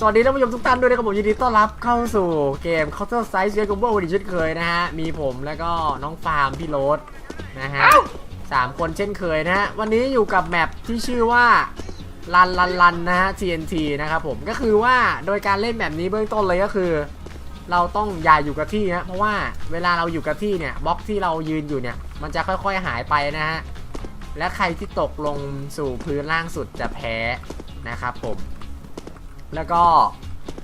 สวัสดีท่านผู้ชมทุกท่านด้วยนะครับผมยินดีต้อนรับเข้าสู่เกม Counter Strike Jet Combo วันนี้เช่นเคยนะฮะ มีผมแล้วก็น้องฟาร์มพี่โรสนะฮะสามคนเช่นเคยนะฮะ วันนี้อยู่กับแมปที่ชื่อว่าลันลันลันนะฮะ TNT นะครับผมก็คือว่าโดยการเล่นแบบนี้เบื้องต้นเลยก็คือ เราต้องอย่าอยู่กับที่นะเพราะว่าเวลาเราอยู่กับที่เนี่ยบล็อกที่เรายืนอยู่เนี่ย มันจะค่อยๆหายไปนะฮะและใครที่ตกลงสู่พื้นล่างสุดจะแพ้นะครับผม แล้วก็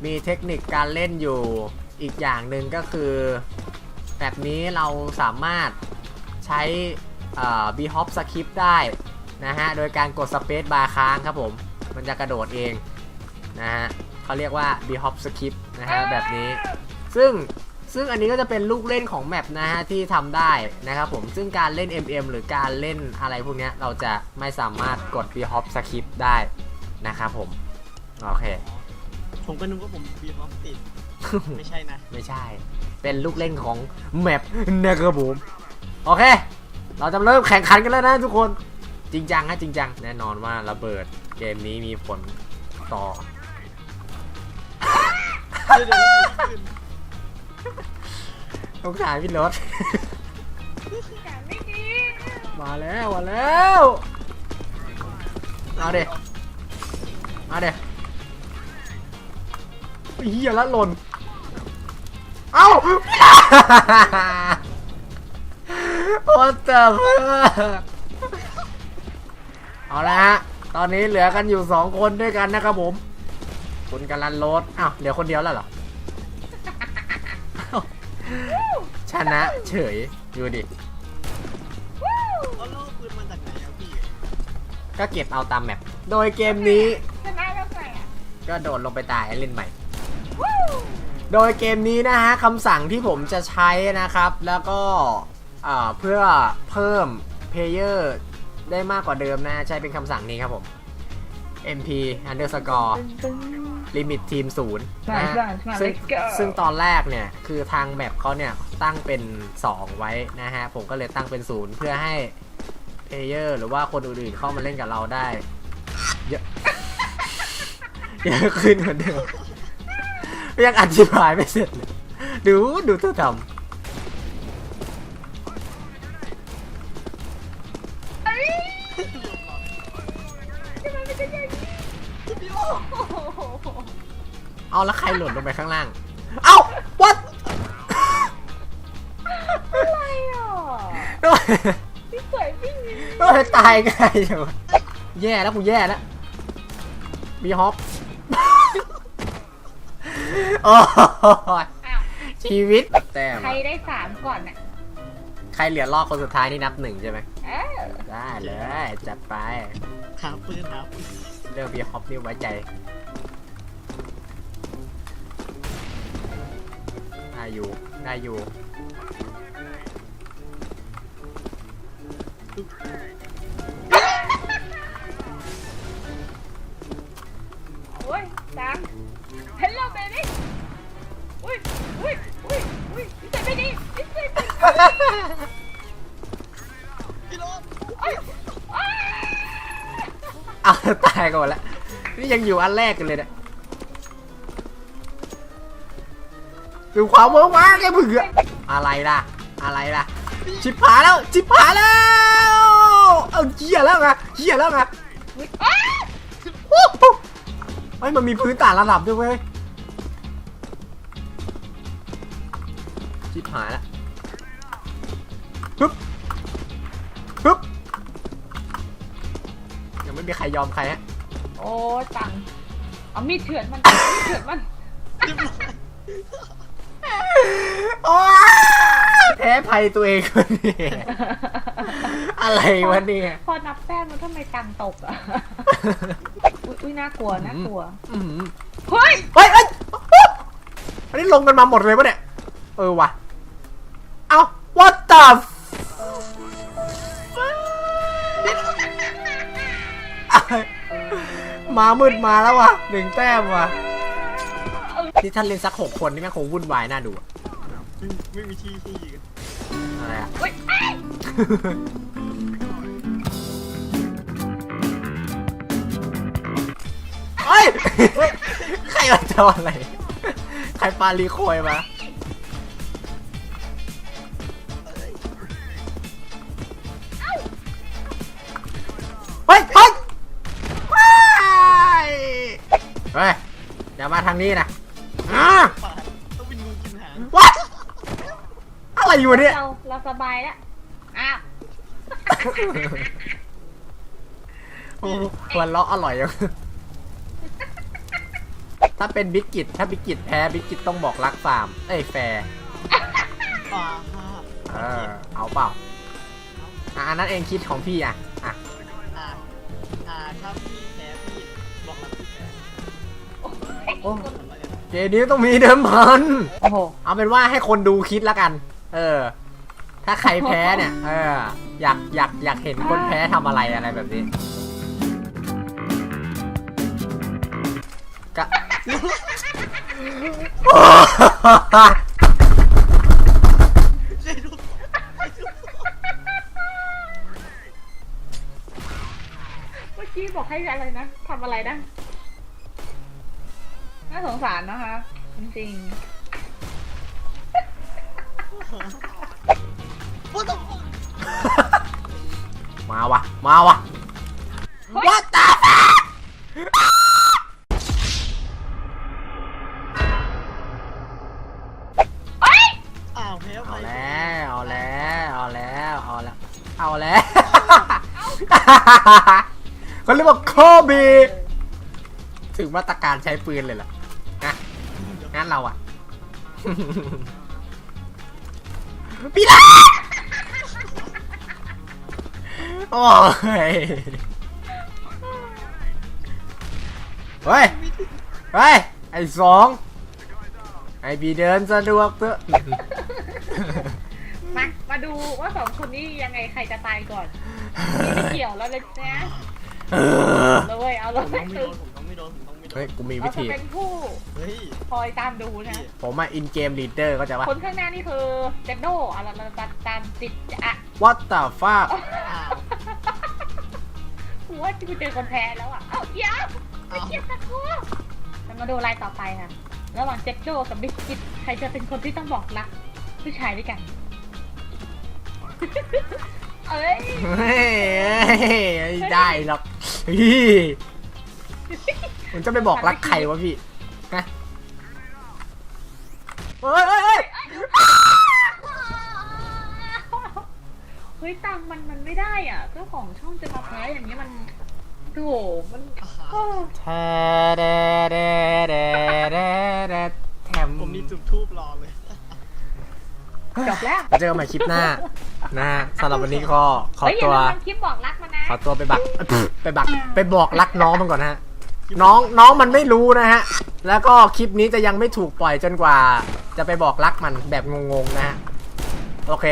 มีเทคนิคการเล่นอยู่อีกอย่างหนึ่งก็คือ แบบนี้เราสามารถใช้บีฮอปสคริปได้นะฮะ โดยการกดสเปซบาร์ค้างครับผม มันจะกระโดดเองนะฮะเขาเรียกว่า b h o p skip นะฮะ แบบนี้ ซึ่งซึ่งอันนี้ก็จะเป็นลูกเล่นของแมปนะฮะ ที่ทำได้นะครับผม ซึ่งการเล่น MM หรือการเล่นอะไรพวกนี้เราจะไม่สามารถกด b h o p skip ได้นะครับผม โอเค ผมก็นึกว่าผมบีบออฟติด ไม่ใช่นะ ไม่ใช่ เป็นลูกเล่นของแมปนะครับผมโอเค เราจะเริ่มแข่งขันกันแล้วนะทุกคน จริงจังฮะจริงจัง แน่นอนว่าระเบิดเกมนี้มีผลต่อเดี๋ยวเดี๋ยวเราขึ้นต้องขายพี่รถไม่ดีมาแล้ว มาแล้ว เอาเด็เอาเด็ เฮียละหล่น เอ้า What the fuck เอาละฮะ ตอนนี้เหลือกันอยู่สองคนด้วยกันนะครับผม คุณกำลันรถอ้าว เหลือคนเดียวแล้วเหรอ ชนะเฉยดูดิเอาลูกปืนมาจากไหนอะพี่ก็เก็บเอาตามแมป โดยเกมนี้ ชนะแล้วไงอะก็โดดลงไปตายให้เล่นใหม่ โดยเกมนี้นะฮะคำสั่งที่ผมจะใช้นะครับ แล้วก็เอ่อเพื่อเพิ่มเพลเยอร์ได้มากกว่าเดิมนะใช้เป็นคำสั่งนี้ครับผม mp underscore ลิมิตทีมศูนย์นะฮะซึ่งซึ่งตอนแรกเนี่ย คือทางแมปเขาเนี่ย ตั้งเป็น 2 ไว้นะฮะ ผมก็เลยตั้งเป็นศูนย์เพื่อให้เพลเยอร์หรือว่าคนอื่นๆเข้ามาเล่นกับเราได้ เยอะเยอะขึ้นเหมือนเดิม ยังอธิบายไม่เสร็จเลยดูดูเธอทเอ้ยทำไมมันจะอย่างนี้โอ้โหำเอาแล้วใครหล่นลงไปข้างล่าง เอ้า what อะไรอะโอ้ยพี่สวยพี่มีโอ้ยตายง่ายจังวะแย่แล้วกูแย่แล้ว มีฮอป โอ้ยอ้าวชีวิตแต้มใครได้สามก่อนอะใครเหลือรอบคนสุดท้ายนี่นับหนึ่งใช่ไหมเออได้เลยจัดไป หาปืนหาปืนเรื่องบีฮอปนี่ไว้ใจได้อยู่ได้อยู่โอ้ยจัง Hello baby อุ้ยอุ้ยอุ้ยอุ้ยพี่สวยไม่ดีพี่สวยไม่ดีพี่โรถเอ้ยอ้าเอาตายก่อนล้วนี่ยังอยู่อันแรกกันเลยเนี่ยดูความเวิร์กว้างแกเผื่ออะไรล่ะ อะไรล่ะ ชิบหายแล้ว ชิบหายแล้ว เอาเหี้ยแล้วไงเหี้ยแล้วไง ฮ้ยมันมีพื้นต่างระดับด้วยเว้ยชิบหายแล้วฮึบฮึบยังไม่มีใครยอมใครฮะโอ้จังเอามีดเถื่อนมันเอามีดเถื่อนมันเรียบร้อยโอ้ยแพ้ภัยตัวเองคนนี้อะไรวะเนี่ย พอนับแต้มมันทำไมตังค์ตกอะ อุ๊ยอุ้ยน่ากลัวน่ากลัวอื้อหือเฮ้ยเฮ้ยเอ้ยอันนี้ลงกันมาหมดเลยปะเนี่ย เออว่ะ เอ้า what the f- มามืดมาแล้วว่ะหนึ่งแต้มว่ะที่ท่านเล่นสักหกคนนี่แม่งคงวุ่นวายน่าดูอะไม่ไม่มีที่ที่กันอะไรอะ เฮ้ย เอ้ยเฮ้ย ใครเออจะอะไร ใครปาลีโคยมาเฮ้ยเฮ้ยเฮ้ยเฮ้ยอย่ามาทางนี้นะอ่าปาดต้องเป็นงูกินหาง วัดอะไรอยู่เนี่ย เราเราสบายแล้ว อ้าว โอ้หัวเราะอร่อยจัง ถ้าเป็นบิ๊กกิตถ้าบิ๊กกิตแพ้บิ๊กกิตต้องบอกรักฟาร์มเอ้ยแฟร์ปาฮะเออเอาเปล่าอะอันนั้นเองคิดของพี่อะอะอ่าอ่าครับพี่แพ้พี่บอกรักพี่แพ้โอ้เกมนี้ต้องมีเดิมพันโอ้โหเอาเป็นว่าให้คนดูคิดแล้วกัน เออ ถ้าใครแพ้เนี่ย เออ อยากอยากอยากเห็นคนแพ้ทำอะไรอะไรแบบนี้ เมื่อกี้บอกให้อะไรนะทำอะไรนะน่าสงสารนะคะ จริงว่าต้องมาวะ มาวะ เอาแล้ว เขาเรียกว่าโคบี ถึงมาตรการใช้ปืนเลยเหรอนะงั้นเราอะพี่ละโอ้ยเฮ้ย เฮ้ย ไอ้สอง ไอ้บีเดินสะดวกเถอะ ดูว่าสองคนนี้ยังไงใครจะตายก่อนนี่ไม่เกี่ยวแล้วเลยนะเออเอาเลยเอาเลผมต้องไม่โดยนผมต้องไม่โดนผมต้องไม่โดเฮ้ยนกูมีเราวิจะธี เป็นผู้เฮ้ยคอยตามดูนะ ผมอะอินเกมลีดเดอร์ก็จะว่า คนข้างหน้านี่คือเจนโดอะไรเราจะตามติดอะ What the fuck อ้าวกูว่ากูเจอคนแพ้แล้วอะ เอ้าเดี๋ยวไม่เกี่ยวกับกูเรามาดูรายต่อไปค่ะ ระหว่างเจ็ดโดกับบิ๊กกิตใครจะเป็นคนที่ต้องบอกรักผู้ชายด้วยกัน เอ้ยเฮ้ยไม่ได้หรอกพี่ผมจะไปบอกรักใครวะพี่นะเฮ้ยเฮ้ยเฮ้ยเฮ้ยตังค์มันมันไม่ได้อะเจ้าของช่องจะมาแพ้อย่างนี้มันโถมันโอ้แทเดเดเดเดเดแถมผมนี่จุดทูบรอเลย จบแล้ว เจอกันใหม่คลิปหน้า นะสำหรับวันนี้ก็ขอเฮ้ยอย่าตัว ลืมทำคลิปบอกรักมานะขอตัวไปบัก ไปบัก ไปบอกรักน้องมันก่อนนะฮะ น้องน้องมันไม่รู้นะฮะ แล้วก็คลิปนี้จะยังไม่ถูกปล่อยจนกว่า จะไปบอกรักมันแบบงงๆนะฮะ โอเค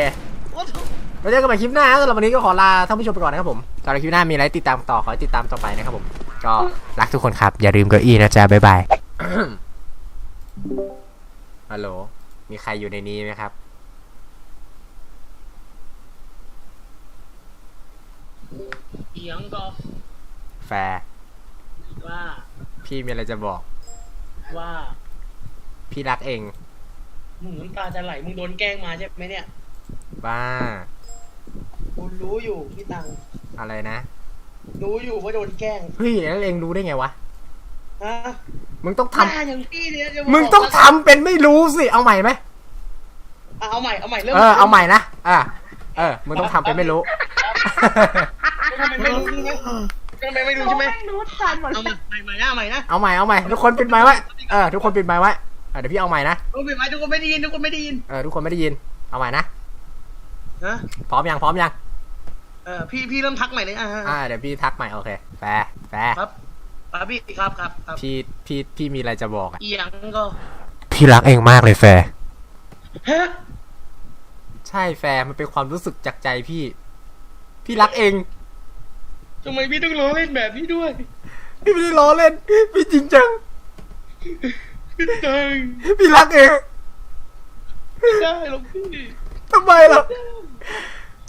ว่าทุกไว้เจอกันใหม่คลิปหน้าสำหรับวันนี้ก็ขอลาท่านผู้ชมไปก่อนนะครับผมสำหรับคลิปหน้ามีอะไรติดตามต่อขอให้ติดตามต่อไปนะครับผม ก็รักทุกคนครับ อย่าลืมเก้าอี้นะจ๊ะบ๊ายบาย ฮัลโหล มีใครอยู่ในนี้ไหมครับ เอียงก็แฟร์ว่า พี่มีอะไรจะบอก ว่าพี่รักเอง มึงน้ำตาจะไหลมึงโดนแกล้งมาใช่ไหมเนี่ยบ้า กูรู้อยู่พี่ตังอะไรนะรู้อยู่ว่าโดนแกล้งเฮ้ยแล้วเองรู้ได้ไงวะฮะมึงต้องหน้าทำอย่างพี่เนี่ยจะมึงต้องทำเป็นไม่รู้สิ เอาใหม่ไหมอะเอาใหม่เอาใหม่เริ่มเออ เอาใหม่นะ อะเออ มึงต้องทำเป็นไม่รู้ ทำไมไม่รู้ใช่ไหมทำไมไม่รู้ใช่ไหมแม่งรู้ทันหมดเอาใหม่ใหม่นะใหม่นะเอาใหม่เอาใหม่ทุกคนปิดไมค์ไว้เออทุกคนปิดไมค์ไว้อะเดี๋ยวพี่เอาใหม่นะทุกคนไม่ทุกคนไม่ได้ยินทุกคนไม่ได้ยินเออทุกคนไม่ได้ยินเอาใหม่นะนะพร้อมยังพร้อมยังเออพี่พี่เริ่มทักใหม่เลยอะอ่าเดี๋ยวพี่ทักใหม่โอเคแฟร์แฟร์ครับครับพี่ครับครับครับพี่พี่พี่มีอะไรจะบอกอะเอียงก็พี่รักเองมากเลยแฟร์ฮะใช่แฟร์มันเป็นความรู้สึกจากใจพี่ พี่รักเอง ทำไมพี่ต้องร้องเล่นแบบนี้ด้วยพี่ไม่ได้ล้อเล่น พี่จริงจัง พี่ตังพี่รักเองไม่ได้หรอกพี่ทำไมล่ะ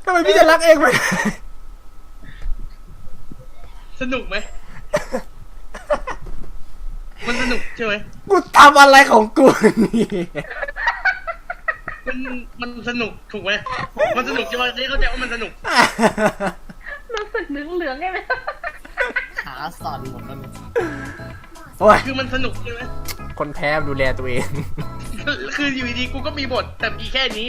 ทำไมพี่จะรักเองไป สนุกไหม มันสนุกใช่ไหมกูทำอะไรของกูนี่มันมันสนุกถูกไหมมันสนุกใช่ไหมนี่เข้าใจว่ามันสนุกรู้ สึกเหลืองเหลืองๆไงไหมขาสั่นหมดแล้วโอ้ยคือมันสนุกใช่ไหมคนแพ้ดูแลตัวเอง คืออยู่ดีๆกูก็มีบทแต่มีแค่นี้